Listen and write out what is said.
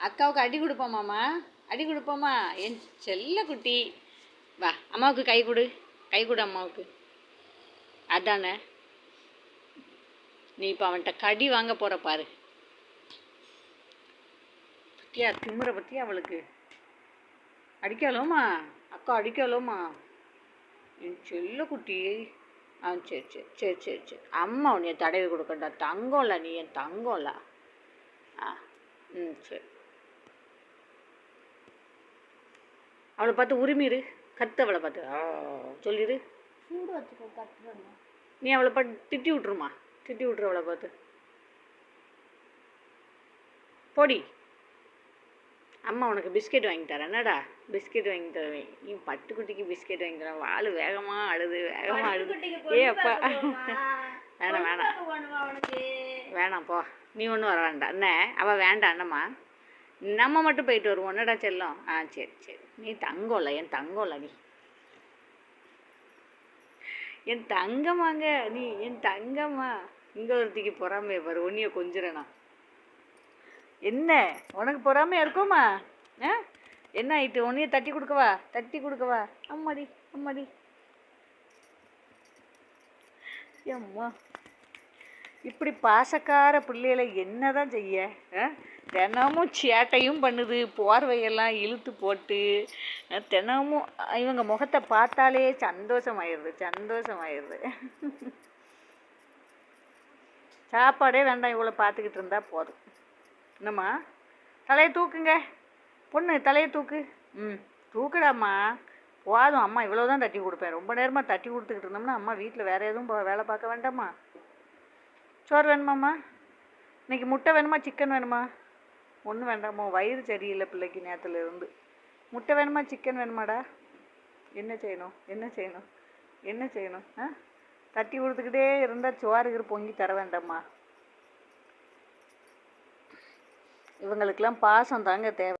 அக்காவுக்கு அடி கொடுப்போமாம்மா அடி கொடுப்போமா? என் செல்ல குட்டி. வா அம்மாவுக்கு கை கொடு. கை கொடு அம்மாவுக்கு. அதானே? நீ இப்போ அவன்கிட்ட கடி வாங்க போகிற பாரு. பத்தியா? திமுறை பத்தியா அவளுக்கு? அடிக்கலோமா அக்கா அடிக்கலோமா என் செல்ல குட்டி. ஆ சரி சரி சரி சரி சரி. அம்மா உன்னைய தடவி கொடுக்கண்டா தங்கம்ல நீ என் தங்கம்ல. ஆ ம் சரி. அவளை பார்த்து உரிமிரு கத்து அவளை பார்த்து. சொல்லிடு நீ அவளை பார்த்து திட்டி விட்ருமா திட்டி விட்ரு அவளை பார்த்து. போடி. அம்மா உனக்கு பிஸ்கெட் வாங்கி தரேன். என்னடா? பிஸ்கெட் வாங்கி தருவேன் நீ பட்டுக்குட்டிக்கு பிஸ்கெட் வாங்கி தரேன். வாள் வேகமாக அழுது வேகமாக அழுது. ஏ அப்பா. வேணாம் வேணாம். வேணாம் போ. நீ ஒன்றும் வர வேண்டாம் என்ன அவள் வேண்டாம் என்னம்மா நம்ம மட்டும் போயிட்டு வருவோம். என்னடா செல்லம்? ஆ சரி சரி. நீ தங்கம்ல என் தங்கம்ல நீ. என் தங்கமாங்க நீ என் தங்கம்மா இங்கே ஒருத்திக்கு பொறாமைய பாரு உன்னைய கொஞ்சிறனா. என்ன? உனக்கு பொறாமையா இருக்குமா? ஆ? என்ன ஆயிட்டு? உன்னைய தட்டி கொடுக்கவா தட்டி கொடுக்கவா அம்மாடி அம்மாடி. அம்மா இப்படி பாசக்கார பிள்ளைகளை என்னதான் செய்ய ஆ? தினமும் சேட்டையும் பண்ணுது போர்வையெல்லாம் இழுத்து போட்டு தினமும் இவங்க முகத்தை பார்த்தாலே சந்தோஷமாயிருது சந்தோஷமாயிருது சாப்பாடே வேண்டாம் இவ்வளோ பார்த்துக்கிட்டு இருந்தால் போதும். என்னம்மா? தலையை தூக்குங்க. பொண்ணு தலையை தூக்கு. ம் தூக்குடாம்மா. போதும் அம்மா இவ்வளோ தான் தட்டி கொடுப்பேன். ரொம்ப நேரமாக தட்டி கொடுத்துக்கிட்டு இருந்தோம்னா அம்மா வீட்டில் வேறு எதுவும் வேலை பார்க்க வேண்டாமா சோறு வேணுமாம்மா? இன்றைக்கி முட்டை வேணுமா சிக்கன் வேணுமா? ஒன்றும் வேண்டாமா வயிறு சரியில்லை பிள்ளைக்கு நேரத்தில் இருந்து. முட்டை வேணுமா சிக்கன் வேணுமாடா? என்ன செய்யணும் என்ன செய்யணும் என்ன செய்யணும் ஆ? தட்டி கொடுத்துக்கிட்டே இருந்தால் சோறு பொங்கி தர வேண்டாமா இவங்களுக்கெல்லாம் பாசம் தாங்க தேவை.